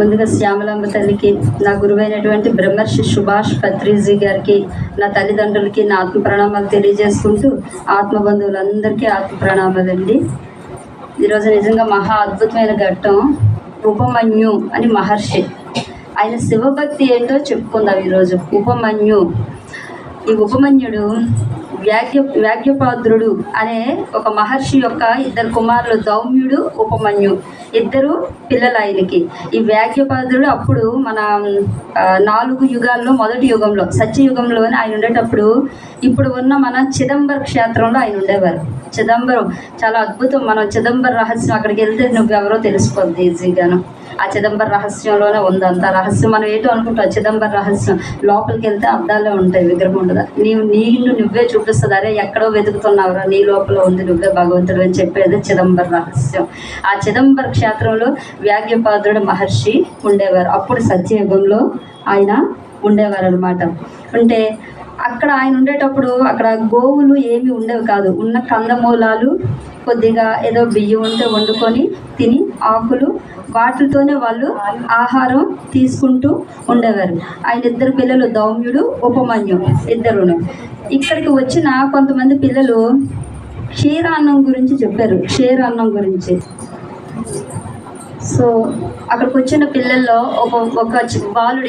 ముందుగా శ్యామలాంబ తల్లికి నా గురువైనటువంటి బ్రహ్మర్షి సుభాష్ పత్రిజీ గారికి నా తల్లిదండ్రులకి నా ఆత్మ ప్రణామాలు తెలియజేసుకుంటూ ఆత్మ బంధువులందరికీ ఆత్మ ప్రణామాలండి ఈరోజు నిజంగా మహా అద్భుతమైన ఘట్టం ఉపమన్యు అని మహర్షి. ఆయన శివభక్తి ఏంటో చెప్పుకుందాం ఈరోజు. ఉపమన్యు. ఈ ఉపమన్యుడు వ్యాఖ్య వ్యాగ్యపాద్రుడు అనే ఒక మహర్షి యొక్క ఇద్దరు కుమారులు దౌమ్యుడు ఉపమన్యు ఇద్దరు పిల్లలు ఆయనకి ఈ వ్యాగ్యపాద్రుడు అప్పుడు మన నాలుగు యుగాల్లో మొదటి యుగంలో సత్యయుగంలోనే ఆయన ఉండేటప్పుడు ఇప్పుడు ఉన్న మన చిదంబర క్షేత్రంలో ఆయన ఉండేవారు. చిదంబరం చాలా అద్భుతం. మనం చిదంబర రహస్యం అక్కడికి వెళ్తే నువ్వెవరో తెలిసిపోద్ది ఈజీగాను ఆ చిదంబర రహస్యంలోనే ఉంది అంత. రహస్యం మనం ఏంటో అనుకుంటాం చిదంబర రహస్యం. లోపలికి వెళ్తే అద్దాలే ఉంటాయి విగ్రహం ఉండదు? నీవు నీళ్ళు నువ్వే చూపిస్తుంది. అరే ఎక్కడో వెతుకుతున్నావురా నీ లోపల ఉంది నువ్వే భగవంతుడు అని చెప్పేది చిదంబర రహస్యం. ఆ చిదంబర క్షేత్రంలో వ్యాగ్యపాదుడు మహర్షి ఉండేవారు. అప్పుడు సత్యయుగంలో ఆయన ఉండేవారు అనమాట ఉంటే అక్కడ ఆయన ఉండేటప్పుడు అక్కడ గోవులు ఏమి ఉండేవి కాదు. ఉన్న కందమూలాలు కొద్దిగా ఏదో బియ్యం ఉంటే వండుకొని తిని ఆకులు వాటితోనే వాళ్ళు ఆహారం తీసుకుంటూ ఉండేవారు. ఆయన ఇద్దరు పిల్లలు దౌమ్యుడు ఉపమన్యు ఇద్దరును. ఇక్కడికి వచ్చిన కొంతమంది పిల్లలు క్షీరాన్నం గురించి చెప్పారు. క్షీరాన్నం గురించి. సో అక్కడికి వచ్చిన పిల్లల్లో ఒక ఒక బాలుడి బాలుడు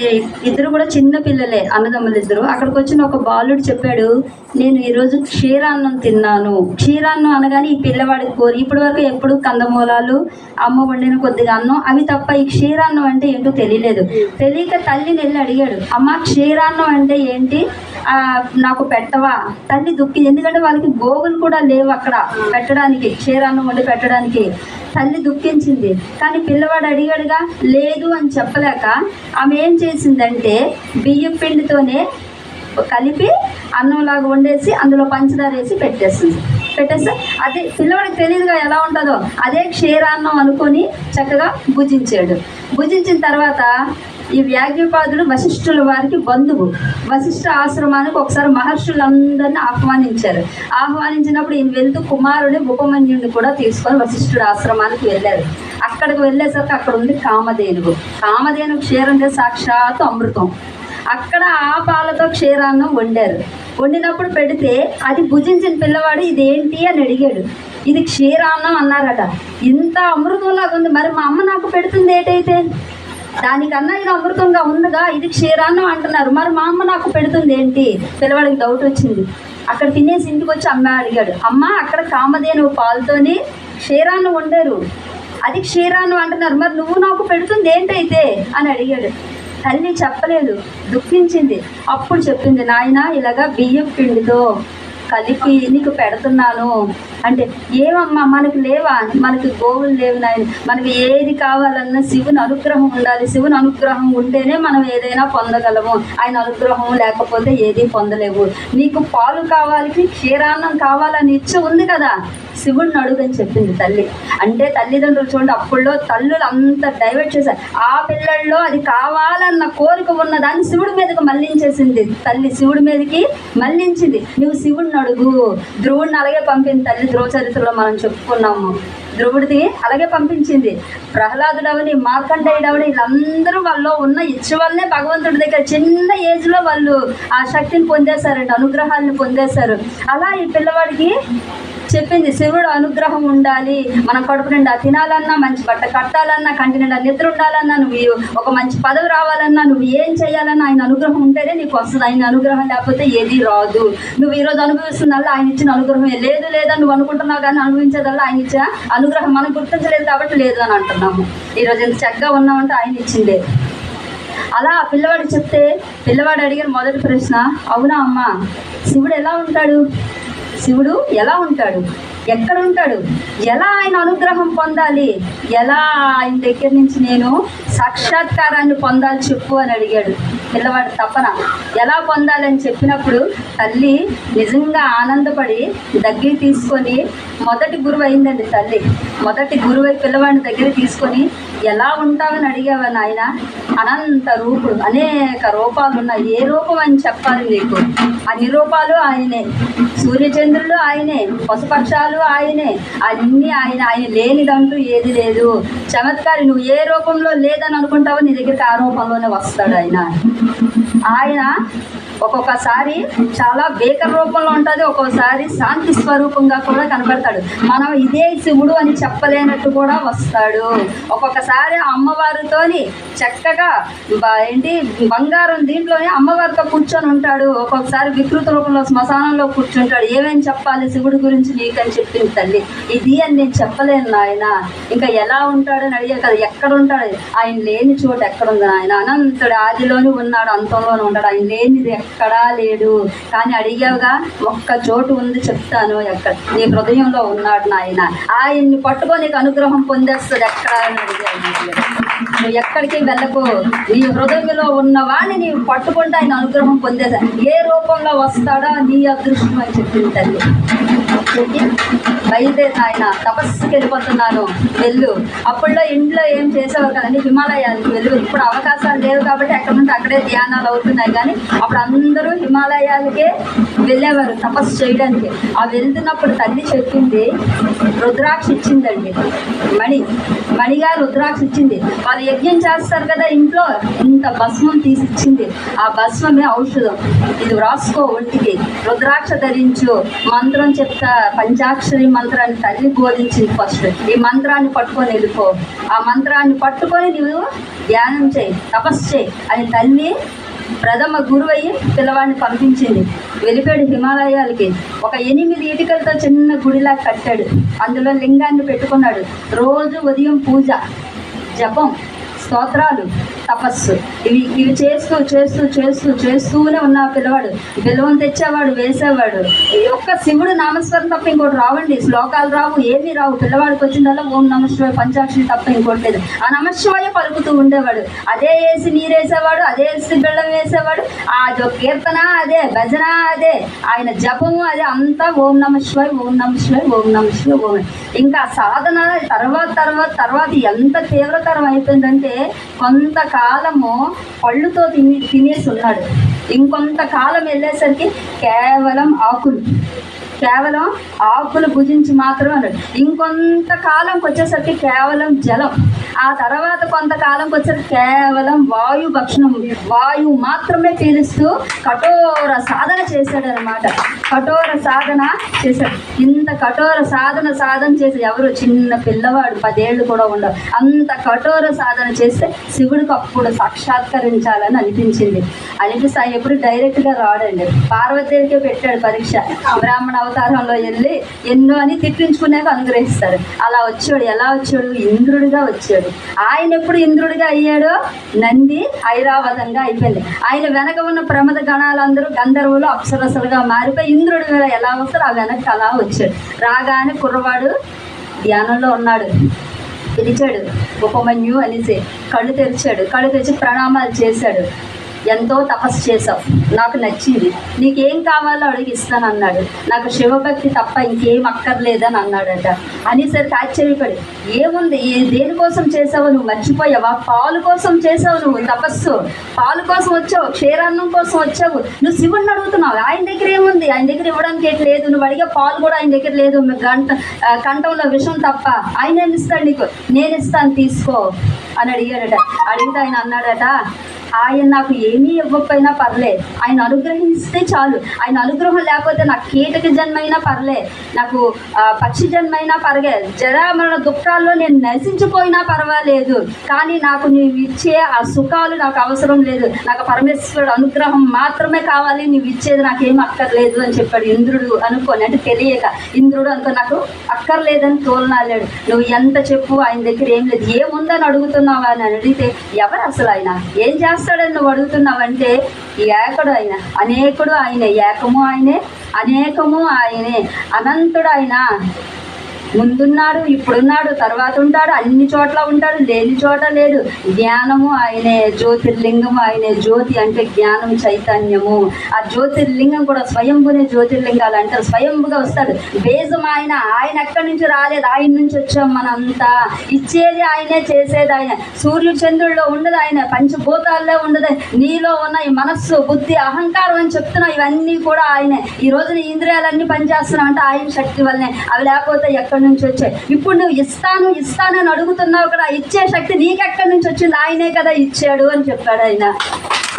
ఇద్దరు కూడా చిన్న పిల్లలే అన్నదమ్ములు ఇద్దరు. అక్కడికి వచ్చిన ఒక బాలుడు చెప్పాడు నేను ఈరోజు క్షీరాన్నం తిన్నాను. క్షీరాన్నం అనగానే ఈ పిల్లవాడికి కోరి ఇప్పటి వరకు ఎప్పుడు కందమూలాలు అమ్మ వండిన కొద్దిగా అన్నం అవి తప్ప ఈ క్షీరాన్నం అంటే ఏంటో తెలియలేదు. తెలియక తల్లిని వెళ్ళి అడిగాడు అమ్మ క్షీరాన్నం అంటే ఏంటి? నాకు పెట్టవా? తల్లి దుఃఖి ఎందుకంటే వాళ్ళకి గోగులు కూడా లేవు అక్కడ పెట్టడానికి క్షీరాన్నం వండి పెట్టడానికి. తల్లి దుఃఖించింది కానీ పిల్లవాడు అడిగాడుగా లేదు అని చెప్పలేక ఆమె ఏం చేసిందంటే బియ్యం పిండితోనే కలిపి అన్నంలాగా వండేసి అందులో పంచదార వేసి పెట్టేస్తుంది. పెట్టేస్తే అదే పిల్లవాడికి తెలియదుగా ఎలా ఉంటుందో అదే క్షీరాన్నం అనుకొని చక్కగా భుజించాడు. భుజించిన తర్వాత ఈ వ్యాగ్యపాదుడు వశిష్ఠుల వారికి బంధువు. వశిష్ఠ ఆశ్రమానికి ఒకసారి మహర్షులందరినీ ఆహ్వానించారు. ఆహ్వానించినప్పుడు ఈయన వెళ్తూ కుమారుని ఉపమన్యుడిని కూడా తీసుకొని వశిష్ఠుడు ఆశ్రమానికి వెళ్ళారు. అక్కడికి వెళ్ళేసరికి అక్కడ ఉంది కామధేనువు. కామధేను క్షీరం సాక్షాత్తు అమృతం. అక్కడ ఆ పాలతో క్షీరాన్నం వండారు. వండినప్పుడు పెడితే అది భుజించిన పిల్లవాడు ఇదేంటి అని అడిగాడు. ఇది క్షీరాన్నం అన్నారట. ఇంత అమృతంలాగా ఉంది. మరి మా అమ్మ నాకు పెడుతుంది ఏంటైతే? దానికన్నా ఇది అమృతంగా ఉందిగా ఇది క్షీరాన్నం అంటున్నారు. మరి మా అమ్మ నాకు పెడుతుంది ఏంటి? పిల్లవాడికి డౌట్ వచ్చింది. అక్కడ తినేసి ఇంటికి వచ్చి అమ్మ అడిగాడు. అమ్మ అక్కడ కామధేను పాలతోని క్షీరాన్నం వండారు. అది క్షీరాన్నం అంటున్నారు. మరి నువ్వు నాకు పెడుతుంది ఏంటైతే? అని అడిగాడు. తల్లి చెప్పలేదు దుఃఖించింది. అప్పుడు చెప్పింది నాయన ఇలాగా బియ్యం పిండితో కలిపి నీకు పెడుతున్నాను. అంటే ఏమమ్మా మనకు లేవా? మనకి గోవులు లేవు నాయన. మనకి ఏది కావాలన్నా శివుని అనుగ్రహం ఉండాలి. శివుని అనుగ్రహం ఉంటేనే మనం ఏదైనా పొందగలము. ఆయన అనుగ్రహం లేకపోతే ఏది పొందలేవు. నీకు పాలు కావాలి క్షీరాన్నం కావాలని ఇచ్చ ఉంది కదా. శివుడిని అడుగని చెప్పింది తల్లి. అంటే తల్లిదండ్రులు చూడండి అప్పుల్లో తల్లులు అంత డైవర్ట్ చేశారు. ఆ పిల్లల్లో అది కావాలన్న కోరిక ఉన్న దాన్ని శివుడి మీదకి మళ్ళించేసింది తల్లి. శివుడి మీదకి మళ్ళించింది నువ్వు శివుడిని అడుగు. ధ్రువుడిని అలాగే పంపింది తల్లి. ధ్రువ చరిత్రలో మనం చెప్పుకున్నాము. ధ్రువుడిది అలాగే పంపించింది. ప్రహ్లాదుడవని మార్కండేయుడవని వీళ్ళందరూ వాళ్ళు ఉన్న ఇచ్చ వల్లనే భగవంతుడి దగ్గర చిన్న ఏజ్లో వాళ్ళు ఆ శక్తిని పొందేశారండి అనుగ్రహాలను పొందేశారు. అలా ఈ పిల్లవాడికి చెప్పింది శివుడు అనుగ్రహం ఉండాలి. మన కడుపు నిండా తినాలన్నా మంచి బట్ట కట్టాలన్నా కంటి నిండా నిద్ర ఉండాలన్నా నువ్వు ఒక మంచి పదవి రావాలన్నా నువ్వు ఏం చేయాలన్నా ఆయన అనుగ్రహం ఉంటేనే నీకు వస్తుంది. ఆయన అనుగ్రహం లేకపోతే ఏది రాదు. నువ్వు ఈరోజు అనుభవిస్తున్నల్లా ఆయన ఇచ్చిన అనుగ్రహమే లేదు లేదా నువ్వు అనుకుంటున్నావు కానీ అనుభవించేదల్లా ఆయన ఇచ్చిన అనుగ్రహం మనం గుర్తించలేదు కాబట్టి లేదు అని అంటున్నాము. ఈరోజు ఎంత చక్కగా ఉన్నామంటే ఆయన ఇచ్చిందే. అలా ఆ పిల్లవాడు చెప్తే పిల్లవాడు అడిగిన మొదటి ప్రశ్న అవునా అమ్మా శివుడు ఎలా ఉంటాడు? శివుడు ఎలా ఉంటాడు? ఎక్కడ ఉంటాడు ఎలా ఆయన అనుగ్రహం పొందాలి? ఎలా ఆయన దగ్గర నుంచి నేను సాక్షాత్కారాన్ని పొందాలి చెప్పు అని అడిగాడు. పిల్లవాడు తపన. ఎలా పొందాలని చెప్పినప్పుడు తల్లి నిజంగా ఆనందపడి దగ్గర తీసుకొని మొదటి గురువు అయిందండి తల్లి. మొదటి గురువై పిల్లవాడిని దగ్గర తీసుకొని ఎలా ఉంటావని అడిగావా నాయన? అనంత రూపుడు. అనేక రూపాలు ఉన్నాయి. ఏ రూపం అని చెప్పాలి నీకు? అన్ని రూపాలు ఆయనే. సూర్యచంద్రులు ఆయనే. పశుపక్షాలు అద్భుతాలు ఆయనే. అన్నీ ఆయన ఆయన లేనిదంటూ ఏది లేదు. చమత్కారి నువ్వు ఏ రూపంలో లేదని అనుకుంటావో నీ దగ్గరికి ఆ రూపంలోనే వస్తాడు ఆయన. ఆయన ఒక్కొక్కసారి చాలా బేకర రూపంలో ఉంటుంది ఒక్కొక్కసారి శాంతి స్వరూపంగా కూడా కనబడతాడు మనం ఇదే శివుడు అని చెప్పలేనట్టు కూడా వస్తాడు. ఒక్కొక్కసారి అమ్మవారితోని చక్కగా ఏంటి బంగారం దీంట్లోనే అమ్మవారితో కూర్చొని ఉంటాడు. ఒక్కొక్కసారి వికృత రూపంలో శ్మశానంలో కూర్చుంటాడు. ఏమేమి చెప్పాలి శివుడి గురించి నీకని చెప్పింది తల్లి. ఇది అని నేను చెప్పలేను నాయన. ఇంకా ఎలా ఉంటాడని అడిగే కదా ఎక్కడ ఉంటాడు? ఆయన లేని చోటు ఎక్కడ ఉంది ఆయన అనంతుడు ఆదిలోనే ఉన్నాడు అంతంలోనే ఉంటాడు. ఆయన లేనిది ఎక్కడ లేడు. కానీ అడిగావుగా ఒక్క చోటు ఉంది చెప్తాను ఎక్కడ? నీ హృదయంలో ఉన్నాడు నాయన. ఆయన్ని పట్టుకొని అనుగ్రహం పొందేస్తుంది ఎక్కడ? అని నువ్వు ఎక్కడికి వెళ్ళకు. నీ హృదయంలో ఉన్న వాడిని నీవు పట్టుకుంటే ఆయన అనుగ్రహం పొందేసా ఏ రూపంలో వస్తాడో నీ అదృష్టం అని చెప్పింది తల్లి. చెప్పి బయలుదేరి ఆయన తపస్సుకి వెళ్ళిపోతున్నాను వెళ్ళు. అప్పుడులో ఇంట్లో ఏం చేసేవారు కదండి హిమాలయాలకు వెళ్ళు ఇప్పుడు అవకాశాలు లేవు కాబట్టి అక్కడ నుండి అక్కడే ధ్యానాలు అవుతున్నాయి. కానీ అప్పుడు అందరూ హిమాలయాలకే వెళ్ళేవారు తపస్సు చేయడానికి. ఆ వెళ్తున్నప్పుడు తల్లి చెప్పింది రుద్రాక్ష ఇచ్చిందండి. మణి మణిగా రుద్రాక్ష ఇచ్చింది. వాళ్ళు యజ్ఞం చేస్తారు కదా ఇంట్లో. ఇంత భస్మం తీసి ఇచ్చింది ఆ భస్మమే ఔషధం. ఇది వ్రాసుకో ఒంటికి. రుద్రాక్ష ధరించు మంత్రం చెప్తా పంచాక్షరి మంత్రాన్ని తల్లి బోధించింది ఫస్ట్ ఈ మంత్రాన్ని పట్టుకొని వెళ్ళిపో ఆ మంత్రాన్ని పట్టుకొని నువ్వు ధ్యానం చేయి తపస్సు చేయి అని తల్లి ప్రథమ గురువు అయ్యి పిల్లవాడిని పంపించింది. వెళ్ళిపోయాడు హిమాలయాలకి. ఒక ఎనిమిది ఇటుకలతో చిన్న గుడిలా కట్టాడు. అందులో లింగాన్ని పెట్టుకున్నాడు. రోజు ఉదయం పూజ జపం స్తోత్రాలు తపస్సు. ఇవి ఇవి చేస్తూ చేస్తూ చేస్తూ చేస్తూనే ఉన్న పిల్లవాడు. పిల్లవని తెచ్చేవాడు వేసేవాడు. ఈ ఒక్క శివుడు నామస్వరం తప్ప ఇంకోటి రావండి. శ్లోకాలు రావు ఏమీ రావు. పిల్లవాడికి వచ్చిందల్లా ఓం నమశివాయ పంచాక్షరి తప్ప ఇంకోటి లేదు. ఆ నమశివాయ పలుకుతూ ఉండేవాడు. అదే వేసి నీరేసేవాడు అదే వేసి బెల్లం వేసేవాడు అది ఒక కీర్తన అదే భజన అదే ఆయన జపము అదే అంతా ఓం నమశివాయ ఓం నమశివాయ ఓం నమశివాయ ఓం ఇంకా సాధన తర్వాత తర్వాత తర్వాత ఎంత తీవ్రతరం అయిపోయిందంటే కొంతకాలము పళ్ళుతో తిని తినేసి ఉన్నాడు. ఇంకొంతకాలం వెళ్ళేసరికి కేవలం ఆకులు. కేవలం ఆకులు భుజించి మాత్రం అన్నాడు ఇంకొంతకాలంకి వచ్చేసరికి కేవలం జలం. ఆ తర్వాత కొంతకాలంకి వచ్చేసరికి కేవలం వాయు భక్షణం. వాయువు మాత్రమే పీలుస్తూ కఠోర సాధన చేశాడు అనమాట కఠోర సాధన చేశాడు. ఇంత కఠోర సాధన సాధన చేసి ఎవరు? చిన్న పిల్లవాడు పదేళ్ళు కూడా ఉండవు అంత కఠోర సాధన చేస్తే శివుడికి అప్పుడు సాక్షాత్కరించాలని అనిపించింది. అనిపిస్తే ఎప్పుడు డైరెక్ట్గా రాడండి. పార్వతీదేవికే పెట్టాడు పరీక్ష. బ్రాహ్మణ అవతారంలో వెళ్ళి ఎన్నో అని తిప్పించుకున్నాక అనుగ్రహిస్తాడు అలా వచ్చాడు ఎలా వచ్చాడు ఇంద్రుడిగా వచ్చాడు ఆయన ఎప్పుడు ఇంద్రుడిగా అయ్యాడో? నంది ఐరావతంగా అయిపోయింది. ఆయన వెనక ఉన్న ప్రమద గణాలందరూ గంధర్వులు అప్సరసలుగా మారిపోయి ఇంద్రుడి మీద ఎలా వస్తారు ఆ వెనక్కి అలా వచ్చాడు. రాగానే కుర్రవాడు ధ్యానంలో ఉన్నాడు. పిలిచాడు ఉపమన్యు అనేసి కళ్ళు తెరిచాడు. కళ్ళు తెరిచి ప్రణామాలు చేశాడు. ఎంతో తపస్సు చేసావు నాకు నచ్చింది. నీకేం కావాలో అడిగిస్తాను అన్నాడు. నాకు శివభక్తి తప్ప ఇంకేం అక్కర్లేదని అన్నాడట. అనేసరికి ఆశ్చర్యపడి ఏముంది? ఏ దేనికోసం చేసావు నువ్వు మర్చిపోయావా? పాలు కోసం చేసావు నువ్వు తపస్సు. పాలు కోసం వచ్చావు క్షీరాన్నం కోసం వచ్చావు. నువ్వు శివుడిని అడుగుతున్నావు. ఆయన దగ్గర ఏముంది? ఆయన దగ్గర ఇవ్వడానికి ఏం లేదు. నువ్వు అడిగే పాలు కూడా ఆయన దగ్గర లేదు. గంట కంఠంలో విషం తప్ప. ఆయన ఏమి ఇస్తాడు నీకు? నేను ఇస్తాను తీసుకో అని అడిగాడట. అడిగితే ఆయన అన్నాడట ఆయన నాకు ఏమీ ఇవ్వకపోయినా పర్లే. ఆయన అనుగ్రహిస్తే చాలు. ఆయన అనుగ్రహం లేకపోతే నాకు కీటక జన్మైనా పర్లే. నాకు పక్షి జన్మైనా పర్లే. జరామరణ దుఃఖాల్లో నేను నశించిపోయినా పర్వాలేదు. కానీ నాకు నీవు ఇచ్చే ఆ సుఖాలు నాకు అవసరం లేదు. నాకు పరమేశ్వరుడు అనుగ్రహం మాత్రమే కావాలి. నీవు ఇచ్చేది నాకేం అక్కర్లేదు అని చెప్పాడు ఇంద్రుడు అనుకోని. అంటే తెలియక ఇంద్రుడు అనుకో నాకు అక్కర్లేదని తోలనాలేడు. నువ్వు ఎంత చెప్పు ఆయన దగ్గర ఏం లేదు. ఏముందని అడుగుతున్నావా అని అడిగితే ఎవరు అసలు ఆయన? ఏం చేస్తాడని నువ్వు అడుగుతున్నావంటే ఏకడు ఆయన అనేకుడు ఆయనే ఏకము ఆయనే అనేకము ఆయనే అనంతుడు ఆయన. ముందున్నాడు ఇప్పుడున్నాడు తర్వాత ఉంటాడు అన్ని చోట్ల ఉంటాడు లేని చోట లేదు జ్ఞానము ఆయనే జ్యోతిర్లింగము ఆయనే. జ్యోతి అంటే జ్ఞానం చైతన్యము. ఆ జ్యోతిర్లింగం కూడా స్వయంభునే జ్యోతిర్లింగాలు అంటారు. స్వయంభుగా వస్తాడు. బేజం ఆయన ఆయన ఎక్కడి నుంచి రాలేదు? ఆయన నుంచి వచ్చాం మనంతా. ఇచ్చేది ఆయనే చేసేది ఆయన. సూర్యుడు చంద్రుల్లో ఉండదు ఆయన పంచభూతాల్లో ఉండదు. నీలో ఉన్న ఈ మనస్సు బుద్ధి అహంకారం అని చెప్తున్నా ఇవన్నీ కూడా ఆయనే. ఈ రోజున ఇంద్రియాలన్నీ పనిచేస్తున్నావు అంటే ఆయన శక్తి వల్లనే. అవి లేకపోతే ఎక్కడ నుంచి వచ్చాయి? ఇప్పుడు నువ్వు ఇస్తాను ఇస్తానని అడుగుతున్నావు కదా ఇచ్చే శక్తి నీకెక్కడి నుంచి వచ్చింది? ఆయనే కదా ఇచ్చాడు అని చెప్పాడు ఆయన.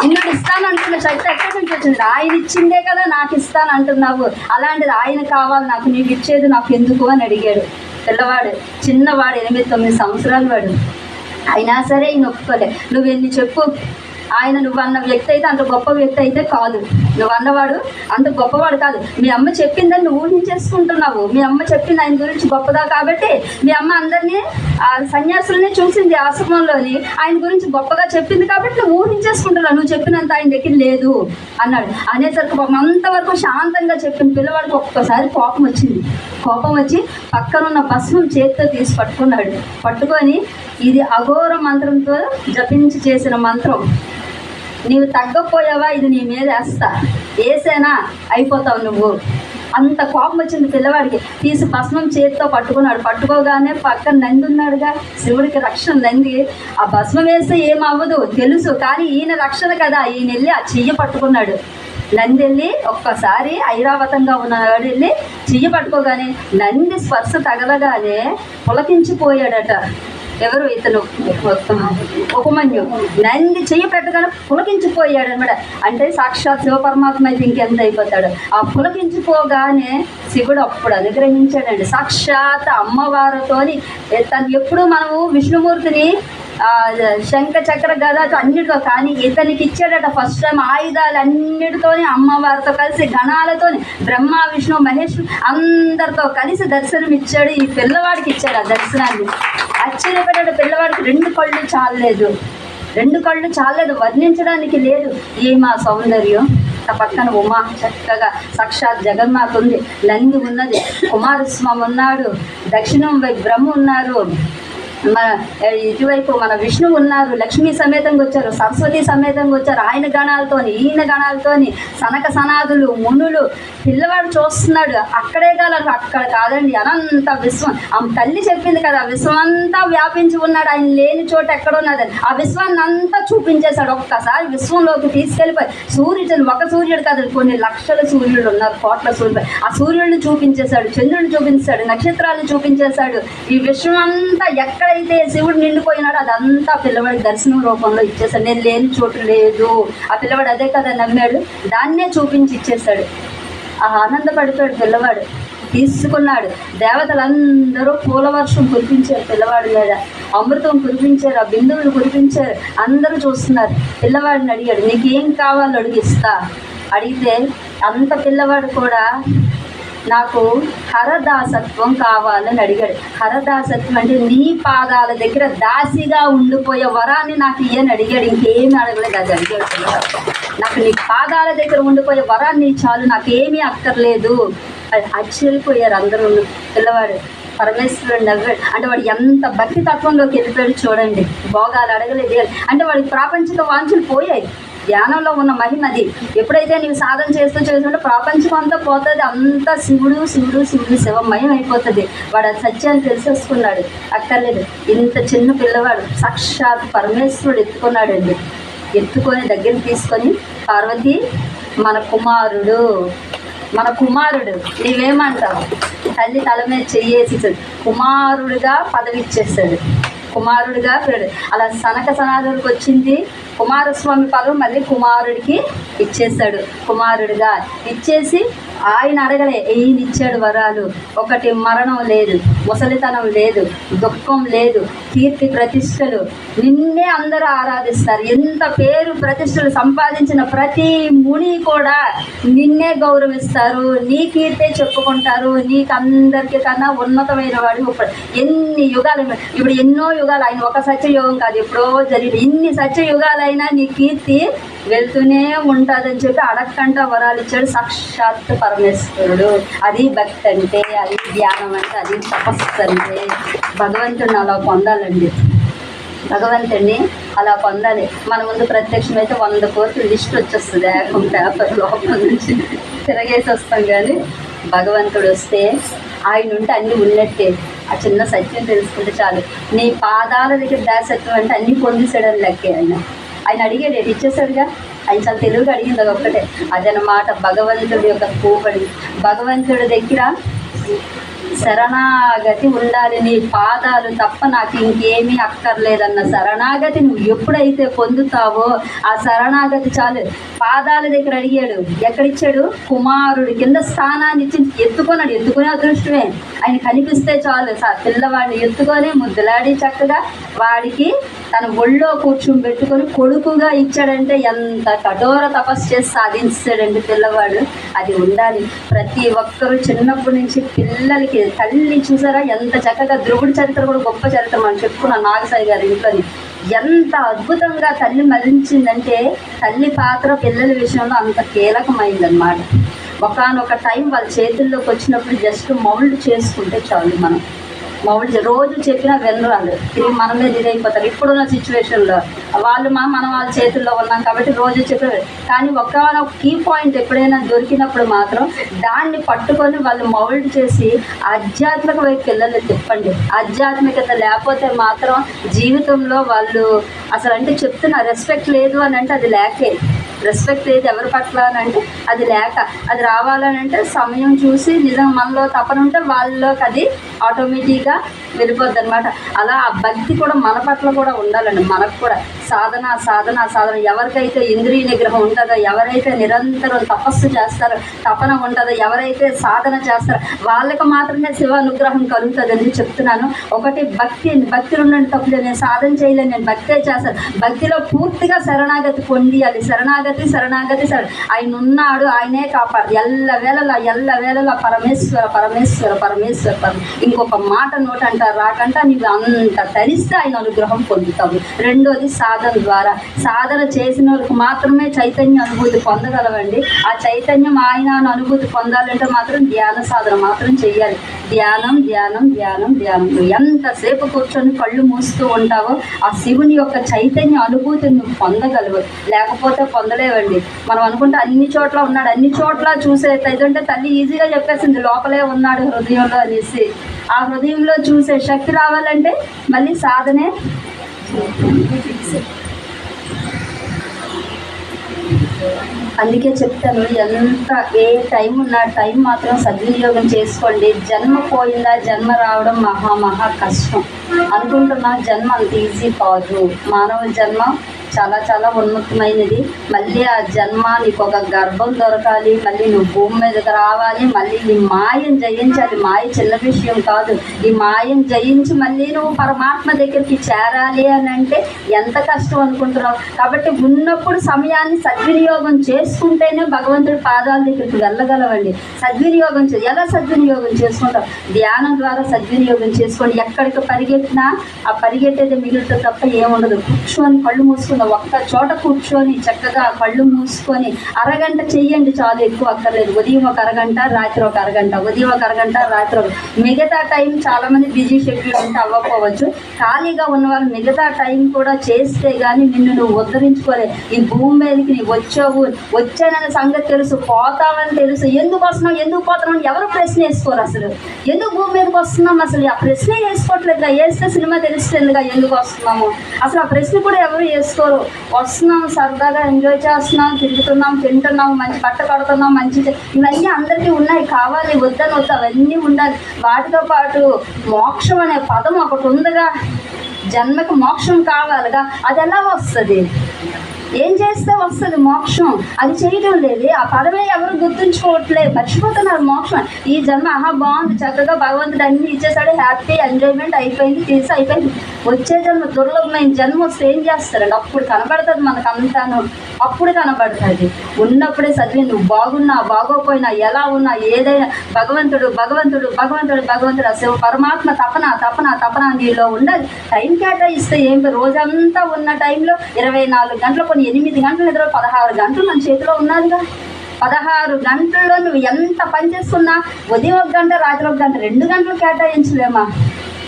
ఇన్నాడు ఇస్తాను అంటున్న శక్తి ఎక్కడి నుంచి వచ్చింది? ఆయన ఇచ్చిందే కదా నాకు ఇస్తాను అంటున్నావు. అలాంటిది ఆయన కావాలి నాకు నీకు ఇచ్చేది నాకు ఎందుకు అని అడిగాడు. పిల్లవాడు చిన్నవాడు ఎనిమిది తొమ్మిది సంవత్సరాలు వాడు. అయినా సరే ఈయన ఒప్పుకోలే. నువ్వు ఎన్ని చెప్పు? ఆయన నువ్వు అన్న వ్యక్తి అయితే అంత గొప్ప వ్యక్తి అయితే కాదు. నువ్వు అన్నవాడు అంత గొప్పవాడు కాదు. మీ అమ్మ చెప్పిందని నువ్వు ఊహించేసుకుంటున్నావు. మీ అమ్మ చెప్పింది ఆయన గురించి గొప్పదా కాబట్టి మీ అమ్మ అందరినీ ఆ సన్యాసుల్ని చూసింది ఆశ్రమంలోని. ఆయన గురించి గొప్పగా చెప్పింది కాబట్టి నువ్వు ఊహించేసుకుంటున్నావు. నువ్వు చెప్పినంత ఆయన దగ్గర లేదు అన్నాడు. అనేసరికి పాపం అంతవరకు శాంతంగా చెప్పిన పిల్లవాడికి ఒక్కసారి కోపం వచ్చింది. కోపం వచ్చి పక్కనున్న భస్మం చేతితో తీసి పట్టుకున్నాడు. పట్టుకొని ఇది అఘోర మంత్రంతో జపించి చేసిన మంత్రం. నీవు తగ్గపోయావా? ఇది నీ మీద వేస్తా వేసేనా అయిపోతావు నువ్వు. అంత కోపం వచ్చింది పిల్లవాడికి. తీసి భస్మం చేతితో పట్టుకున్నాడు. పట్టుకోగానే పక్కన నంది ఉన్నాడుగా. శివుడికి రక్షణ నంది. ఆ భస్మం వేస్తే ఏమవ్వదు. తెలుసు. కానీ ఈయన రక్షణ కదా. ఈయన వెళ్ళి ఆ చెయ్యి పట్టుకున్నాడు. నంది వెళ్ళి ఒక్కసారి ఐరావతంగా ఉన్నవాడు వెళ్ళి చెయ్యి పట్టుకోగానే నంది స్పర్శ తగలగానే పులకించిపోయాడట. ఎవరు ఇతను? ఉపమన్యు నంది చెయ్యి పెట్టగానే పులకించిపోయాడు అనమాట అంటే సాక్షాత్ శివ పరమాత్మ అయితే ఇంకెంత అయిపోతాడు? ఆ పులకించిపోగానే శివుడు అప్పుడు అనుగ్రహించాడండి. సాక్షాత్ అమ్మవారితోని తను ఎప్పుడు మనము విష్ణుమూర్తిని శంఖ చక్ర గదాతో అన్నిటితో కానీ ఇతనికి ఇచ్చాడట ఫస్ట్ టైం ఆయుధాలు అన్నిటితోని అమ్మవారితో కలిసి గణాలతో బ్రహ్మ విష్ణు మహేష్ అందరితో కలిసి దర్శనం ఇచ్చాడు. ఈ పిల్లవాడికి ఇచ్చాడు ఆ దర్శనాన్ని. ఆశ్చర్యపడ్డాడు. పిల్లవాడికి రెండు కళ్ళు చాలలేదు. రెండు కళ్ళు చాలలేదు. వర్ణించడానికి లేదు. ఏ మా సౌందర్యం? పక్కన ఉమా చక్కగా సాక్షాత్ జగన్మాత ఉంది. నంది ఉన్నది. కుమారస్వామి ఉన్నాడు. దక్షిణం వైపు బ్రహ్మ ఉన్నారు. మన ఇటువైపు మన విష్ణు ఉన్నారు లక్ష్మీ సమేతంగా వచ్చారు సరస్వతి సమేతంగా వచ్చారు ఆయన గణాలతోని ఈయన గణాలతోని సనక సనాదులు మునులు పిల్లవాడు చూస్తున్నాడు. అక్కడే కాదు అక్కడ కాదండి అనంత విశ్వం. ఆమె తల్లి చెప్పింది కదా విశ్వం అంతా వ్యాపించి ఉన్నాడు. ఆయన లేని చోట ఎక్కడ ఉన్నదని ఆ విశ్వాన్ని అంతా చూపించేశాడు. ఒక్కసారి విశ్వంలోకి తీసుకెళ్ళిపోయి సూర్యుడు ఒక సూర్యుడు కాదు కొన్ని లక్షల సూర్యుడు ఉన్నారు కోట్ల సూర్యుడు. ఆ సూర్యుడిని చూపించేశాడు చంద్రుడిని చూపించాడు నక్షత్రాలను చూపించేశాడు. ఈ విశ్వం అంతా ఎక్కడ అయితే శివుడు నిండిపోయినాడో. అదంతా పిల్లవాడి దర్శనం రూపంలో ఇచ్చేసాడు నేను లేని చోటు లేదు. ఆ పిల్లవాడు అదే కదా నమ్మాడు. దాన్నే చూపించి ఇచ్చేసాడు ఆ ఆనందపడిపోయాడు పిల్లవాడు. తీసుకున్నాడు. దేవతలందరూ పూల వర్షం కురిపించారు పిల్లవాడి మీద. అమృతం కురిపించారు. ఆ బిందువులు కురిపించారు. అందరూ చూస్తున్నారు. పిల్లవాడిని అడిగాడు నీకేం కావాలో అడిగిస్తా. అడిగితే అంత పిల్లవాడు కూడా నాకు హరదాసత్వం కావాలని అడిగాడు. హరదాసత్వం అంటే నీ పాదాల దగ్గర దాసిగా ఉండిపోయే వరాన్ని నాకు ఇయ్యని అడిగాడు. ఇంకేమి అడగలేదు. అది అడిగాడు. నాకు నీ పాదాల దగ్గర ఉండిపోయే వరాన్ని చాలు. నాకేమీ అక్కర్లేదు. అది ఆశ్చర్యపోయారు అందరూ. పిల్లవాడు పరమేశ్వరుడు నవ్వాడు. అంటే వాడు ఎంత భక్తి తత్వంలోకి వెళ్ళిపోయాడు చూడండి. భోగాలు అడగలేదు. అంటే వాడికి ప్రాపంచిక వాంఛలు పోయాయి. ధ్యానంలో ఉన్న మహిమ అది. ఎప్పుడైతే నీవు సాధన చేస్తూ చేస్తుంటే ప్రపంచం అంతా పోతుంది. అంతా శివుడు శివుడు శివుడు శివమయం అయిపోతుంది. వాడు ఆ సత్యాన్ని తెలిసేసుకున్నాడు. అక్కర్లేదు. ఇంత చిన్న పిల్లవాడు సాక్షాత్ పరమేశ్వరుడు ఎత్తుకున్నాడండి. ఎత్తుకొని దగ్గర తీసుకొని పార్వతి మన కుమారుడు మన కుమారుడు నీవేమంటావు? తల్లి తల మీద చెయ్యేసి కుమారుడిగా పదవి ఇచ్చేస్తాడు కుమారుడిగా అలా సనక సనాధుడికి వచ్చింది కుమారస్వామి పదవి మళ్ళీ కుమారుడికి ఇచ్చేసాడు కుమారుడిగా ఇచ్చేసి ఆయన అడగలే ఈయన ఇచ్చాడు వరాలు? ఒకటి మరణం లేదు ముసలితనం లేదు దుఃఖం లేదు కీర్తి ప్రతిష్టలు నిన్నే అందరూ ఆరాధిస్తారు. ఎంత పేరు ప్రతిష్టలు సంపాదించిన ప్రతి ముని కూడా నిన్నే గౌరవిస్తారు. నీ కీర్తే చెప్పుకుంటారు. నీకు అందరికీ కన్నా ఉన్నతమైన వాడు ఇప్పుడు ఎన్ని యుగాలు ఇప్పుడు ఎన్నో యుగాలు ఆయన ఒక సత్యయుగం కాదు ఎప్పుడో జరిగి ఇన్ని సత్యయుగాలు తరాలైనా నీ కీర్తి వెళ్తూనే ఉంటుందని చెప్పి అడక్కంట వరాలు ఇచ్చాడు సాక్షాత్ పరమేశ్వరుడు. అది భక్తి అంటే అది ధ్యానం అంటే అది తపస్సు అంటే. భగవంతుడిని అలా పొందాలండి. భగవంతుడిని అలా పొందాలి. మన ముందు ప్రత్యక్షమైతే వంద కోట్లు లిస్ట్ వచ్చేస్తుంది ఏకం పేపర్ లోపల నుంచి. తిరగేసి వస్తాం కానీ భగవంతుడు వస్తే ఆయన ఉంటే అన్నీ ఉన్నట్టే. ఆ చిన్న సత్యం తెలుసుకుంటే చాలు. నీ పాదాల దగ్గర దాసత్వం అంటే అన్నీ పొందిసాడని లెక్కే ఆయన. ఆయన అడిగాడు ఏంటి ఇచ్చేసాడుగా ఆయన చాలా తెలుగు అడిగింది అది ఒక్కటే. అదనమాట భగవంతుడి యొక్క కూపడి భగవంతుడి దగ్గర శరణాగతి ఉండాలి నీ పాదాలు తప్ప నాకు ఇంకేమీ అక్కర్లేదన్న శరణాగతి నువ్వు ఎప్పుడైతే పొందుతావో ఆ శరణాగతి చాలు. పాదాల దగ్గర అడిగాడు. ఎక్కడిచ్చాడు? కుమారుడి కింద స్థానాన్ని ఇచ్చి ఎత్తుకున్నాడు. ఎత్తుకునే అదృష్టమే. ఆయన కనిపిస్తే చాలు. పిల్లవాడిని ఎత్తుకొని ముద్దులాడి చక్కగా వాడికి తన ఒళ్ళో కూర్చుని పెట్టుకొని కొడుకుగా ఇచ్చాడంటే ఎంత కఠోర తపస్సు చేసి సాధించాడండి పిల్లవాడు. అది ఉండాలి. ప్రతి ఒక్కరూ చిన్నప్పటి నుంచి పిల్లలకి తల్లి చూసారా? ఎంత చక్కగా ధ్రువుడి చరిత్ర కూడా గొప్ప చరిత్ర మనం చెప్పుకున్నాం నాగసాయి గారి ఇంట్లోని. ఎంత అద్భుతంగా తల్లి మరించిందంటే తల్లి పాత్ర పిల్లల విషయంలో అంత కీలకమైందనమాట ఒకనొక టైం వాళ్ళ చేతుల్లోకి వచ్చినప్పుడు జస్ట్ మౌల్డ్ చేసుకుంటే చాలు మనం. మౌల్డ్ రోజు చెప్పినా వినరాలు తిరిగి మన మీద ఇదైపోతారు ఇప్పుడున్న సిచ్యువేషన్లో వాళ్ళు మా మన వాళ్ళ చేతుల్లో ఉన్నాం కాబట్టి రోజు చెప్పే కానీ ఒక కీ పాయింట్ ఎప్పుడైనా దొరికినప్పుడు మాత్రం దాన్ని పట్టుకొని వాళ్ళు మౌల్డ్ చేసి ఆధ్యాత్మిక వైపు పిల్లల్ని తిప్పండి ఆధ్యాత్మికత లేకపోతే మాత్రం జీవితంలో వాళ్ళు అసలు అంటే చెప్తున్న రెస్పెక్ట్ లేదు అని అంటే అది లేకే. రెస్పెక్ట్ లేదు ఎవరి పట్ల అని అంటే అది లేక. అది రావాలని అంటే సమయం చూసి నిజంగా మనలో తపన ఉంటే వాళ్ళలోకి అది ఆటోమేటిక్గా వెళ్ళిపోద్ది అనమాట అలా ఆ భక్తి కూడా మన పట్ల కూడా ఉండాలండి మనకు కూడా. సాధన సాధన సాధన. ఎవరికైతే ఇంద్రియ నిగ్రహం ఉంటుందో ఎవరైతే నిరంతరం తపస్సు చేస్తారో తపన ఉంటుందో ఎవరైతే సాధన చేస్తారో వాళ్ళకి మాత్రమే శివ అనుగ్రహం కలుగుతుందని చెప్తున్నాను. ఒకటి భక్తి భక్తి ఉండండి తప్పులేదు నేను సాధన చేయలేదు నేను భక్తే చేస్తాను. భక్తిలో పూర్తిగా శరణాగతి పొందియాలి. శరణాగతి శరణాగతి శరణ ఆయన ఉన్నాడు ఆయనే కాపాడు. ఎల్ల వేళలా ఎల్ల వేళలా పరమేశ్వర పరమేశ్వర పరమేశ్వర పరమ. ఇంకొక మాట నోట అంటారు రాకంట నీవు అంత తరిస్తే ఆయన అనుగ్రహం పొందుతావు. రెండోది సాధన ద్వారా. సాధన చేసిన వాళ్ళకి మాత్రమే చైతన్య అనుభూతి పొందగలవండి. ఆ చైతన్యం ఆయన అనుభూతి పొందాలంటే మాత్రం ధ్యాన సాధన మాత్రం చేయాలి ధ్యానం ధ్యానం ధ్యానం ధ్యానం. ఎంతసేపు కూర్చొని కళ్ళు మూస్తూ ఉంటావో ఆ శివుని యొక్క చైతన్య అనుభూతిని నువ్వు పొందగలవు. లేకపోతే పొందలేవండి. మనం అనుకుంటే అన్ని చోట్ల ఉన్నాడు. అన్ని చోట్ల చూసే అంటే తల్లి ఈజీగా చెప్పేసింది లోపలే ఉన్నాడు హృదయంలో అనేసి. ఆ హృదయంలో చూసే శక్తి రావాలంటే మళ్ళీ సాధనే అందుకే చెప్తాను ఎంత ఏ టైం ఉన్న టైం మాత్రం సద్వినియోగం చేసుకోండి. జన్మ పోయిందా జన్మ రావడం మహా మహా కష్టం. అనుకుంటున్నా జన్మ అంత ఈజీ కాదు. మానవ జన్మ చాలా చాలా ఉన్నతమైనది మళ్ళీ ఆ జన్మ నీకు ఒక గర్భం దొరకాలి. మళ్ళీ నువ్వు భూమి మీదకి రావాలి. మళ్ళీ ఈ మాయం జయించాలి. మాయ చిన్న విషయం కాదు. ఈ మాయం జయించి మళ్ళీ నువ్వు పరమాత్మ దగ్గరికి చేరాలి అని అంటే ఎంత కష్టం అనుకుంటున్నావు? కాబట్టి ఉన్నప్పుడు సమయాన్ని సద్వినియోగం చేసుకుంటేనే భగవంతుడి పాదాల దగ్గరికి వెళ్ళగలవండి. సద్వినియోగం చే ఎలా సద్వినియోగం చేసుకుంటాం? ధ్యానం ద్వారా సద్వినియోగం చేసుకోండి. ఎక్కడికి పరిగెత్తినా ఆ పరిగెట్టేది మిగులుతుంది తప్ప ఏముండదు. కూర్చొని కళ్ళు ఒక్క చోట కూర్చొని చక్కగా కళ్ళు మూసుకొని అరగంట చెయ్యండి చాలు ఎక్కువ అక్కర్లేదు. ఉదయం ఒక అరగంట రాత్రి ఒక అరగంట ఉదయం ఒక అరగంట రాత్రి ఒక మిగతా టైం చాలా మంది బిజీ షెడ్యూల్ ఉంటే అవ్వకపోవచ్చు. ఖాళీగా ఉన్న వాళ్ళు మిగతా టైం కూడా చేస్తే కానీ నిన్ను నువ్వు ఉద్ధరించుకోలే. ఈ భూమి మీదకి నీవు వచ్చావు వచ్చాననే సంగతి తెలుసు పోతావని తెలుసు. ఎందుకు వస్తున్నావు ఎందుకు పోతున్నావు ఎవరు ప్రశ్న వేసుకోరు అసలు? ఎందుకు భూమి మీదకి వస్తున్నాం అసలు? ఆ ప్రశ్నే వేసుకోవట్లేదుగా వేస్తే సినిమా తెలుస్తుందిగా ఎందుకు వస్తున్నాము? అసలు ఆ ప్రశ్న కూడా ఎవరు వేసుకోరు? వస్తున్నాం సరదాగా ఎంజాయ్ చేస్తున్నాం తిరుగుతున్నాం తింటున్నాం మంచి బట్ట కడుతున్నాం మంచి ఇవన్నీ అందరికీ ఉన్నాయి. కావాలి వద్దని వద్దు అవన్నీ ఉండాలి. వాటితో పాటు మోక్షం అనే పదం ఒకటి ఉందిగా. జన్మకు మోక్షం కావాలిగా. అది ఎలా వస్తుంది? ఏం చేస్తే వస్తుంది మోక్షం? అది చేయడం లేదు. ఆ పదమే ఎవరు గుర్తుంచుకోవట్లేదు. మర్చిపోతున్నారు మోక్షం. ఈ జన్మ ఆహా బాగుంది. చక్కగా భగవంతుడు అన్ని ఇచ్చేసాడు హ్యాపీ ఎంజాయ్మెంట్ అయిపోయింది. తీసి అయిపోయింది. వచ్చే జన్మ దుర్లభమైన జన్మ వస్తే ఏం చేస్తారండి? అప్పుడు కనబడుతుంది మనకు అంతాను అప్పుడు కనబడుతుంది. ఉన్నప్పుడే చదివి నువ్వు బాగున్నా బాగోపోయినా ఎలా ఉన్నా ఏదైనా భగవంతుడు భగవంతుడు భగవంతుడు భగవంతుడు అసలు పరమాత్మ తపన తపన తపన నీలో ఉండాలి. టైం కేటాయిస్తే ఏం? రోజంతా ఉన్న టైంలో ఇరవై నాలుగు గంటలు కొన్ని ఎనిమిది గంటలు నిద్ర పదహారు గంటలు మన చేతిలో ఉన్నదిగా. పదహారు గంటల్లో నువ్వు ఎంత పని చేసుకున్నా ఉదయం ఒక గంట రాత్రి ఒక గంట రెండు గంటలు కేటాయించలేమా?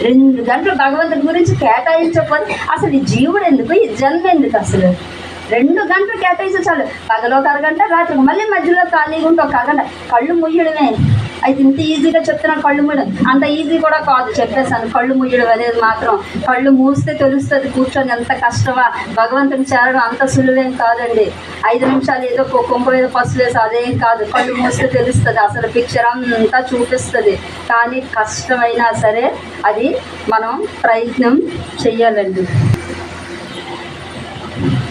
రెండు గంటలు భగవంతుడి గురించి కేటాయించకపోతే అసలు ఈ జీవుడు ఎందుకు ఈ జన్మ ఎందుకు అసలు? రెండు గంటలు కేటాయిస్తే చాలు. పగలో ఒక అరగంట రాత్రి మళ్ళీ మధ్యలో ఖాళీగా ఉంటే ఒక అరగంట. కళ్ళు ముయ్యడమే అయితే ఇంత ఈజీగా చెప్తున్నా కళ్ళు ముయ్యడం అంత ఈజీ కూడా కాదు. చెప్పేసాను కళ్ళు ముయ్యడం అనేది మాత్రం. కళ్ళు మూస్తే తెలుస్తుంది కూర్చొని ఎంత కష్టమా. భగవంతుని చేరడం అంత సులువేం కాదండి. ఐదు నిమిషాలు ఏదో కొ- ఏదో పసుపు వేసి అదేం కాదు. కళ్ళు మూస్తే తెలుస్తుంది. అసలు పిక్చర్ అంతా చూపిస్తుంది. కానీ కష్టమైనా సరే అది మనం ప్రయత్నం చెయ్యాలండి.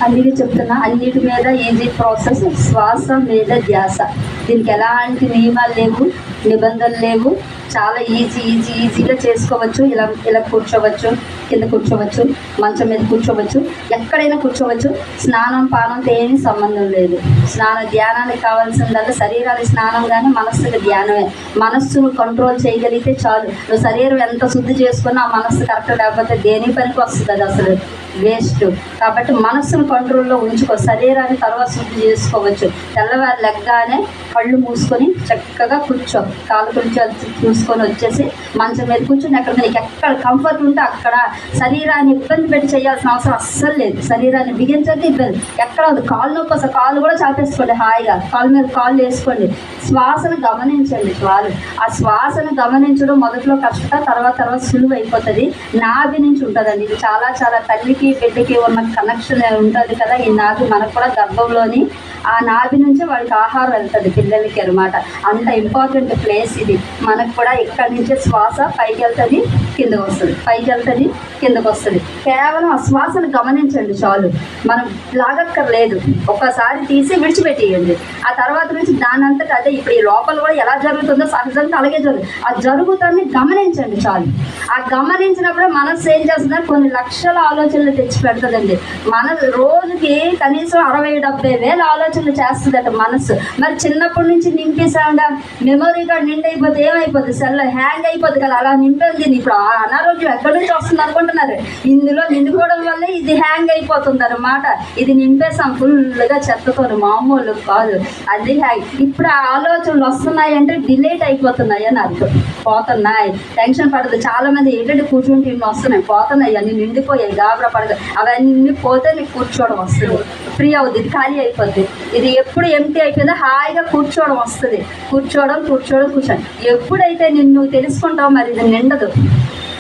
అందుకే చెప్తున్నా అన్నిటి మీద ఈజీ ప్రాసెస్ శ్వాస మీద ధ్యాస. దీనికి ఎలాంటి నియమాలు లేవు? నిబంధనలు లేవు చాలా ఈజీ ఈజీ ఈజీగా చేసుకోవచ్చు. ఇలా ఇలా కూర్చోవచ్చు కింద కూర్చోవచ్చు మంచం మీద కూర్చోవచ్చు ఎక్కడైనా కూర్చోవచ్చు. స్నానం పానంతో ఏమీ సంబంధం లేదు. స్నాన ధ్యానానికి కావాల్సిందల్లా శరీరానికి స్నానం కానీ మనస్సుకి ధ్యానమే. మనస్సును కంట్రోల్ చేయగలిగితే చాలు. నువ్వు శరీరం ఎంత శుద్ధి చేసుకున్నా ఆ మనస్సు కరెక్ట్ లేకపోతే దేని పనికి వస్తుంది అది అసలు? వేస్ట్ కాబట్టి మనస్సును కంట్రోల్లో ఉంచుకో. శరీరాన్ని తర్వాత శుద్ధి చేసుకోవచ్చు. తెల్లవారు లెగ్గానే కళ్ళు మూసుకొని చక్కగా కూర్చో. కాళ్ళు కొంచెం చూసుకొని వచ్చేసి మంచం మీద కూర్చుని అక్కడ నీకు ఎక్కడ కంఫర్ట్ ఉంటే అక్కడ శరీరాన్ని ఇబ్బంది పెట్టి చేయాల్సిన అవసరం అస్సలు లేదు. శరీరాన్ని బిగించద్దు ఇబ్బంది. ఎక్కడ ఉంది? కాళ్ళు నొప్పి వస్తే కాలు కూడా చాపేసుకోండి హాయిగా. కాళ్ళ మీద కాళ్ళు వేసుకోండి. శ్వాసను గమనించండి వాళ్ళు ఆ శ్వాసను గమనించడం మొదట్లో కష్టం తర్వాత తర్వాత సులువు అయిపోతుంది. నాభి నుంచి ఉంటుందండి. ఇది చాలా చాలా తల్లికి బిడ్డకి ఉన్న కనెక్షన్ ఉంటుంది కదా ఈ నాభి. మనకు కూడా గర్భంలోని ఆ నాభి నుంచి వాళ్ళకి ఆహారం వెళ్తుంది పిల్లలకి అనమాట అంత ఇంపార్టెంట్ ప్లేస్ ఇది. మనకు కూడా ఇక్కడ నుంచే శ్వాస పైకి వెళ్తుంది కిందకు వస్తుంది. పైకి వెళ్తుంది కిందకు వస్తుంది. కేవలం ఆ శ్వాసను గమనించండి చాలు. మనం లాగక్కర్లేదు. ఒక్కసారి తీసి విడిచిపెట్టేయండి. ఆ తర్వాత నుంచి దాని అంతటా అదే ఇప్పుడు ఈ లోపల కూడా ఎలా జరుగుతుందో సహజంగా అలాగే జరుగుతుంది ఆ జరుగుతాన్ని గమనించండి చాలు. ఆ గమనించినప్పుడు మనసు ఏం చేస్తుందని కొన్ని లక్షల ఆలోచనలు తెచ్చి పెడుతుందండి మన రోజుకి కనీసం అరవై డెబ్బై వేల ఆలోచనలు చేస్తుందట మనసు మరి చిన్నప్పటి నుంచి నింపేసాగా మెమొరీగా కార్డ్ నిండి అయిపోతే సెల్ హ్యాంగ్ అయిపోద్ది కదా అలా నింపింది ఇప్పుడు ఆ అనారోగ్యం ఎక్కడి నుంచి వస్తుంది అనుకుంటున్నారు? ఇందులో నిండుకోవడం వల్లే ఇది హ్యాంగ్ అయిపోతుంది అనమాట ఇది నింపేసాం ఫుల్గా చెత్తతో మామూలు కాదు. అది హ్యాంగ్. ఇప్పుడు ఆ ఆలోచనలు వస్తున్నాయి అంటే డిలేట్ అయిపోతున్నాయి అని అర్థం. పోతున్నాయి. టెన్షన్ పడదు. చాలా మంది ఏంటంటే కూర్చుంటే ఇన్ని వస్తున్నాయి. పోతున్నాయి. అన్ని నిండిపోయాయి. గాబరా పడదు. అవన్నీ పోతే నీకు కూర్చోవడం వస్తుంది. ఫ్రీ అవుద్ది. ఇది ఖాళీ అయిపోద్ది. ఇది ఎప్పుడు ఎంటీ అయిపోయిందో హాయిగా కూర్చోవడం వస్తుంది. కూర్చోవడం కూర్చోవడం కూర్చోవడం ఎప్పుడైతే నిన్ను తెలుసుకుంటావు మరి ఇది నిండదు.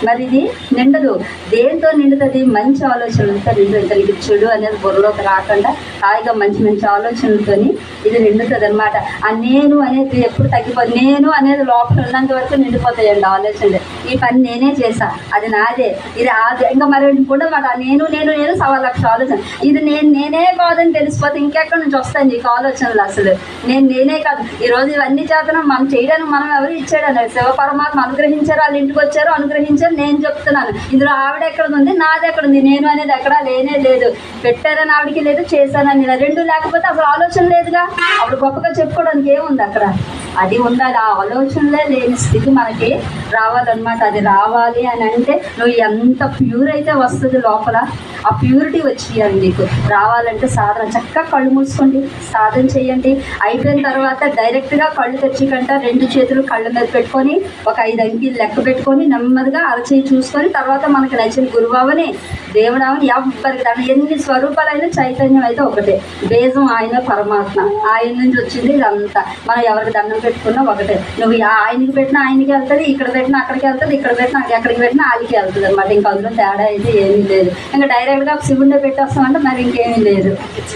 మరి ఇది నిండదు. దేంతో నిండుతుంది? మంచి ఆలోచనలతో నిండుతుంది ఇది చెడు అనేది బుర్రలోకి రాకుండా హాయిగా మంచి మంచి ఆలోచనలతోని ఇది నిండుతుంది అనమాట ఆ నేను అనేది ఎప్పుడు తగ్గిపోదు. నేను అనేది లోపల ఉన్నంత వరకు నిండిపోతాయండి ఆలోచనలు. ఈ పని నేనే చేశా. అది నాదే. ఇది అది ఇంకా మరి కూడా మాట. నేను నేను నేను సవా లక్ష ఆలోచన. ఇది నేను నేనే కాదని తెలిసిపోతే ఇంకెక్కడి నుంచి వస్తాయి నీకు ఆలోచనలు అసలు? నేను నేనే కాదు. ఈరోజు ఇవన్నీ చేతనం. మనం చేయడానికి మనం ఎవరు ఇచ్చాడు శివ పరమాత్మ అనుగ్రహించారు. వాళ్ళ ఇంటికి వచ్చారు. అనుగ్రహించారు. నేను చెప్తున్నాను. ఇందులో ఆవిడ ఎక్కడ ఉంది నాది ఎక్కడ ఉంది నేను అనేది ఎక్కడా లేనే లేదు. పెట్టారని ఆవిడకి లేదు చేశానని రెండు లేకపోతే అసలు ఆలోచన లేదుగా? అప్పుడు గొప్పగా చెప్పుకోవడానికి ఏముంది అక్కడ? అది ఉండాలి. ఆ ఆలోచనలే లేని స్థితి మనకి రావాలన్నమాట. అది రావాలి అని అంటే నువ్వు ఎంత ప్యూర్ అయితే వస్తుంది లోపల ఆ ప్యూరిటీ వచ్చేయాలి నీకు. రావాలంటే సాధన. చక్కగా కళ్ళు మూసుకోండి. సాధన చేయండి. అయిపోయిన తర్వాత డైరెక్ట్గా కళ్ళు తెచ్చికంట రెండు చేతులు కళ్ళ మీద పెట్టుకొని ఒక ఐదు అంకీలు లెక్క పెట్టుకొని నెమ్మదిగా అరచేయి చూసుకొని తర్వాత మనకి నచ్చిన గురుబావని దేవుడావని ఎవరికి దాని ఎన్ని స్వరూపాలైనా చైతన్యం అయితే ఒకటే. బేజం ఆయన పరమాత్మ. ఆయన నుంచి వచ్చింది ఇదంతా. మనం ఎవరికి దండం పెట్టుకున్నా ఒకటే. నువ్వు ఆ ఆయనకి పెట్టినా ఆయనకి వెళ్తుంది ఇక్కడ పెట్టినా అక్కడికి వెళ్తుంది ఇక్కడ పెట్టినా ఎక్కడికి పెట్టినా ఆయనకి వెళ్తుంది అనమాట ఇంకా అందులో తేడా అయితే ఏమీ లేదు. ఇంకా డైరెక్ట్గా శివుడిని పెట్టేస్తామంటే మరి ఇంకేమీ లేదు.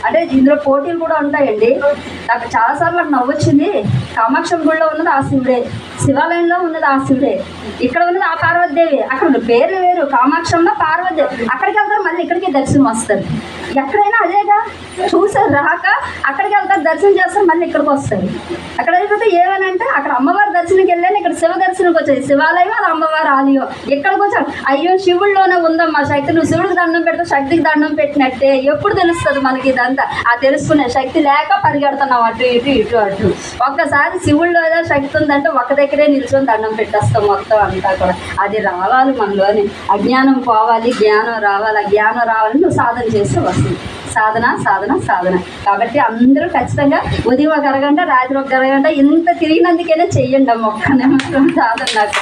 అంటే ఇందులో పోటీలు కూడా ఉంటాయండి. నాకు చాలాసార్లు నాకు నవ్వొచ్చింది. కామాక్షం గుడిలో ఉన్నది ఆ శివుడే. శివాలయంలో ఉన్నది ఆ శివుడే. ఇక్కడ ఉన్నది ఆ పార్వతీదేవి అక్కడ పేరు వేరు. కామాక్షమ్మ పార్వతి. అక్కడికి వెళ్తారు మళ్ళీ ఇక్కడికి దర్శనం వస్తారు. ఎక్కడైనా అదేగా? చూసారు రాక అక్కడికి వెళ్తారు దర్శనం చేస్తారు మళ్ళీ ఇక్కడికి వస్తారు. అక్కడ అయిపోతే అంటే అక్కడ అమ్మవారి దర్శనంకి వెళ్ళాను ఇక్కడ శివ దర్శనంకి వచ్చేది శివాలయం అది అమ్మవారి ఆలయం. ఇక్కడికి వచ్చాను? అయ్యో శివుల్లోనే ఉందమ్మా శక్తి. నువ్వు శివుడికి దండం పెడితే శక్తికి దండం పెట్టినట్టే. ఎప్పుడు తెలుస్తుంది మనకి ఇదంతా? ఆ తెలుసుకునే శక్తి లేక పరిగెడుతున్నాం అటు ఇటు ఇటు అటు. ఒక్కసారి శివుల్లో ఏదో శక్తి ఉందంటే ఒక దగ్గరే నిల్చొని దండం పెట్టేస్తాం మొత్తం అంతా కూడా. అది రా రావాలి మనలోని. అజ్ఞానం పోవాలి జ్ఞానం రావాలి జ్ఞానం రావాలని నువ్వు సాధన చేస్తే వస్తుంది. సాధన సాధన సాధన. కాబట్టి అందరూ ఖచ్చితంగా ఉదయం ఒక అరగంట రాత్రి ఒక అరగంట ఇంత తిరిగినందుకైనా చెయ్యండి అమ్మ ఒక్క నిమిషం సాధన నాకు.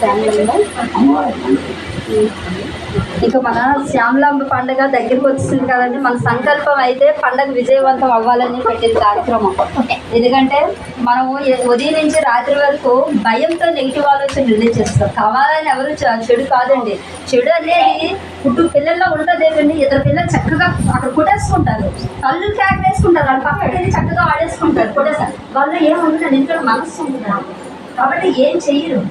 థ్యాంక్ యూ ఇంకా మన శ్యామలాంబ పండుగ దగ్గరికి వచ్చింది కదండి. మన సంకల్పం అయితే పండుగ విజయవంతం అవ్వాలని పెట్టిన కార్యక్రమం. ఎందుకంటే మనము ఉదయం నుంచి రాత్రి వరకు భయంతో నెగిటివ్ ఆలోచన రిలీజ్ చేస్తాం. కావాలని ఎవరు చెడు కాదండి. చెడు అనేది పుట్టు పిల్లల్లో ఉండదేమండి ఇద్దరు పిల్లలు చక్కగా అక్కడ కుట్టేసుకుంటారు. కళ్ళు కేకలేసుకుంటారు వాళ్ళు పక్కకి చక్కగా ఆడేసుకుంటారు. కుట్టేస్తారు. వాళ్ళు ఏముంటుంది ఇంట్లో మనసు ఉంటుంది కాబట్టి ఏం చెయ్యరు.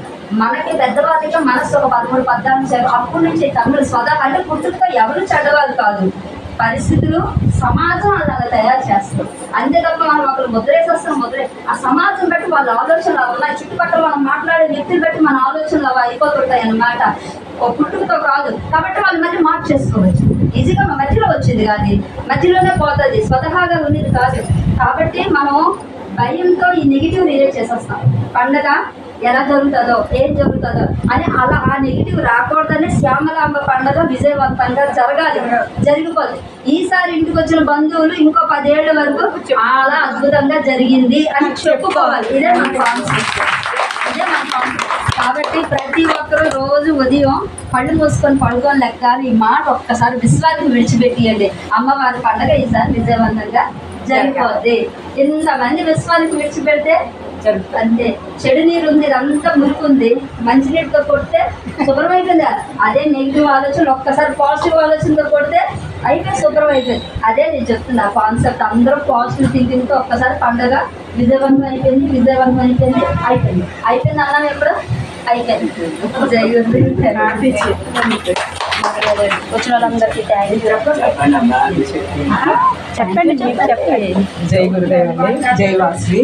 మనకి పెద్దవాళ్ళకి మనసు ఒక పదమూడు పద్నాలుగు చేరు అప్పటి నుంచి తమ్ముడు స్వదా అంటే పుట్టుకతో ఎవరు చెడ్డవాళ్ళు కాదు. పరిస్థితులు సమాజం అలా తయారు చేస్తారు. అంతే తప్ప మనం ఒకరు ముద్రేసేస్తాం ముద్రే ఆ సమాజం బట్టి వాళ్ళ ఆలోచనలు అలా ఉన్నాయి. చుట్టుపక్కల మనం మాట్లాడే వ్యక్తులు బట్టి మన ఆలోచనలు అవి అయిపోతుంటాయి అన్నమాట. పుట్టుకతో కాదు. కాబట్టి వాళ్ళు మళ్ళీ మార్చేసుకోవచ్చు ఈజీగా మధ్యలో వచ్చింది కానీ మధ్యలోనే పోతుంది. స్వతహాగా ఉన్నది కాదు. కాబట్టి మనం భయంతో ఈ నెగిటివ్ రిలేట్ చేసేస్తాం. పండగ ఎలా జరుగుతుందో ఏం జరుగుతుందో అని అలా ఆ నెగిటివ్ రాకూడదనే శ్యామలాంబ పండగ విజయవంతంగా జరగాలి జరిగిపోదు. ఈసారి ఇంటికి వచ్చిన బంధువులు ఇంకో పదేళ్ళ వరకు చాలా అద్భుతంగా జరిగింది అని చెప్పుకోవాలి. ఇదే మన కాన్సెప్ట్ ఇదే మన కాన్సెప్ట్ కాబట్టి ప్రతి ఒక్కరూ రోజు ఉదయం పళ్ళు మూసుకొని పడుకొని లెక్కాలి ఈ మాట ఒక్కసారి విశ్వాసం విడిచిపెట్టియండి. అమ్మవారి పండుగ ఈసారి విజయవంతంగా జరిగిపోద్ది. ఇంతమంది విశ్వానికి విడిచిపెడితే అంతే. చెడు నీరు ఉంది ఇదంతా మురికి ఉంది. మంచినీటితో కొడితే శుభ్రం అయిపోయింది అదే నెగిటివ్ ఆలోచన ఒక్కసారి పాజిటివ్ ఆలోచనతో కొడితే అయిపోయి శుభ్రం అయిపోయింది అదే నేను చెప్తున్నా కాన్సెప్ట్ అందరూ పాజిటివ్ థింకింగ్తో ఒక్కసారి పండగ విజయవంతం అయిపోయింది విజయవంతం అయిపోయింది అయిపోయింది. అయిపోయింది అన్నాం ఎప్పుడు? అయిపోయింది. జై. వచ్చిన వాళ్ళందరికీ థ్యాంక్ యూ చెప్పండి చెప్పండి జై గురుదేవ్ అండి జై వాస్వి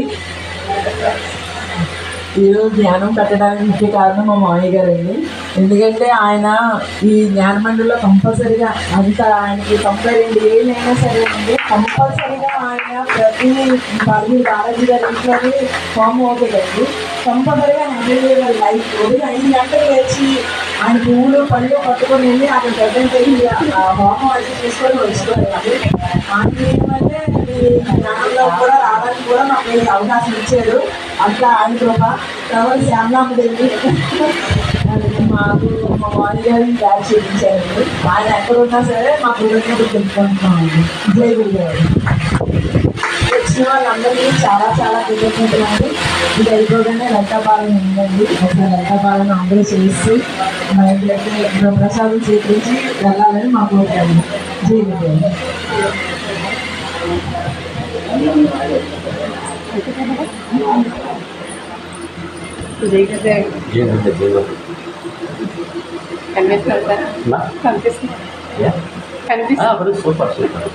ఈరోజు ధ్యానం పెట్టడానికి ముఖ్య కారణం మా మామయ్య గారు అండి. ఎందుకంటే ఆయన ఈ జ్ఞాన మండలిలో కంపల్సరీగా అంత ఆయనకి కంపేరింగ్ ఏమైనా సరే అండి కంపల్సరీగా ఆయన ప్రతి మరి బాలాజీ గారి ఇంట్లోనే ఫామ్ అవుతుందండి. కంపల్సరీగా నమ్మయ్య గారి లైఫ్ ఉదయం ఐదు గంటలు లేచి ఆయన పువ్వులు పళ్ళు పట్టుకొని వెళ్ళి ఆయన ప్రజెంట్ అయ్యి ఆ హోమం అది తీసుకొని వచ్చుకోవాలి ఆయన ఏమంటే ఈ కూడా రావడానికి కూడా మాకు అవకాశం ఇచ్చాడు అట్లా ఆయన కృప తర్వాత శ్యామలాంబ దేవి మాకు మా వారి గారిని తయారు చేయించారండి ఆయన ఎక్కడ ఉన్నా సరే మా కృతజ్ఞతలు తెలుపుకుంటున్నామండి జై గురుగారు వచ్చిన వాళ్ళందరికీ చాలా చాలా కృతజ్ఞతలు అండి ఇది అయిపోగానే లలితాపాలన ఉందండి అసలు లలితాపాలన అందరూ చేసి మా ఇంట్లోకి ప్రసాదం స్వీకరించి వెళ్ళాలని మా కోరిక జై గురుగారు ఏంటంటే జీవనం నా? యా? ఆ, మరి సూపర్ సూపర్